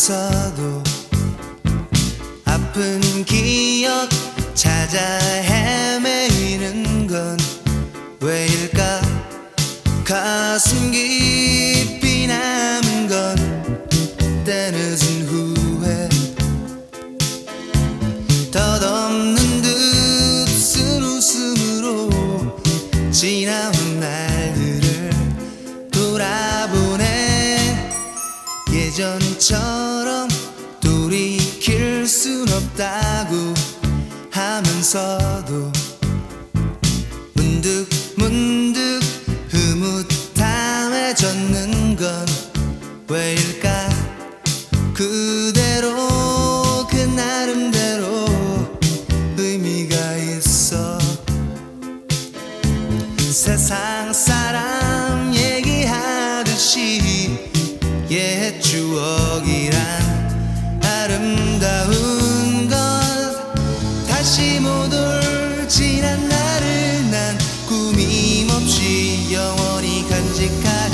하면서도 아픈 기억 찾아 헤매이는 건 왜일까? 가슴 깊이 남은 건 때늦은 후회. 덧없는 듯쓴 웃음으로 지나온 날들을 돌아보네 예전처럼 있어도 문득 문득 흐뭇함해졌는 건 왜일까? 그대로 그 나름대로 의미가 있어. 세상 사람 얘기하듯이 옛 추억이란 아름다운 간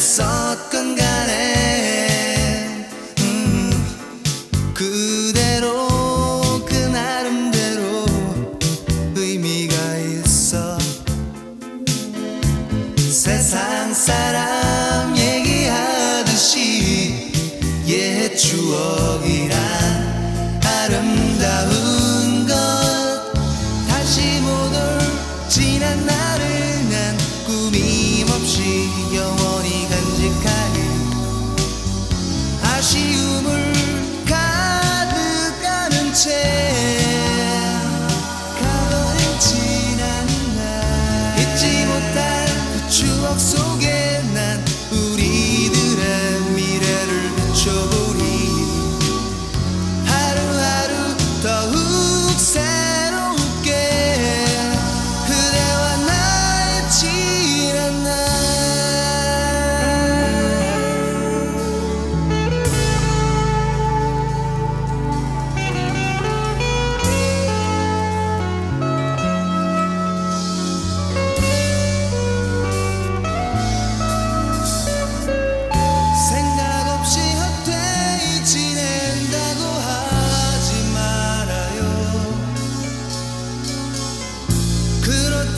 못했었건 간에 음, 그대로 그 나름대로 의미가 있어. 세상 사람 얘기하듯이 옛 추억이란 아름다운 것. 다시 못 올 지난 날을 난 꾸밈없이 영원히 미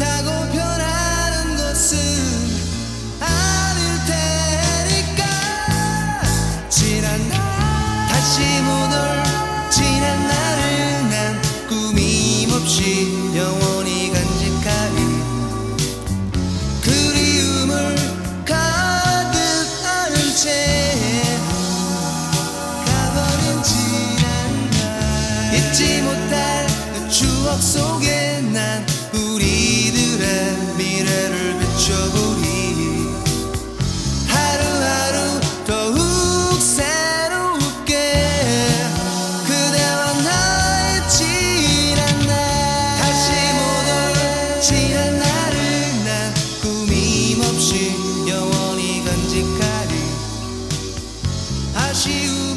그 없이 영원히 간직하리. 아쉬운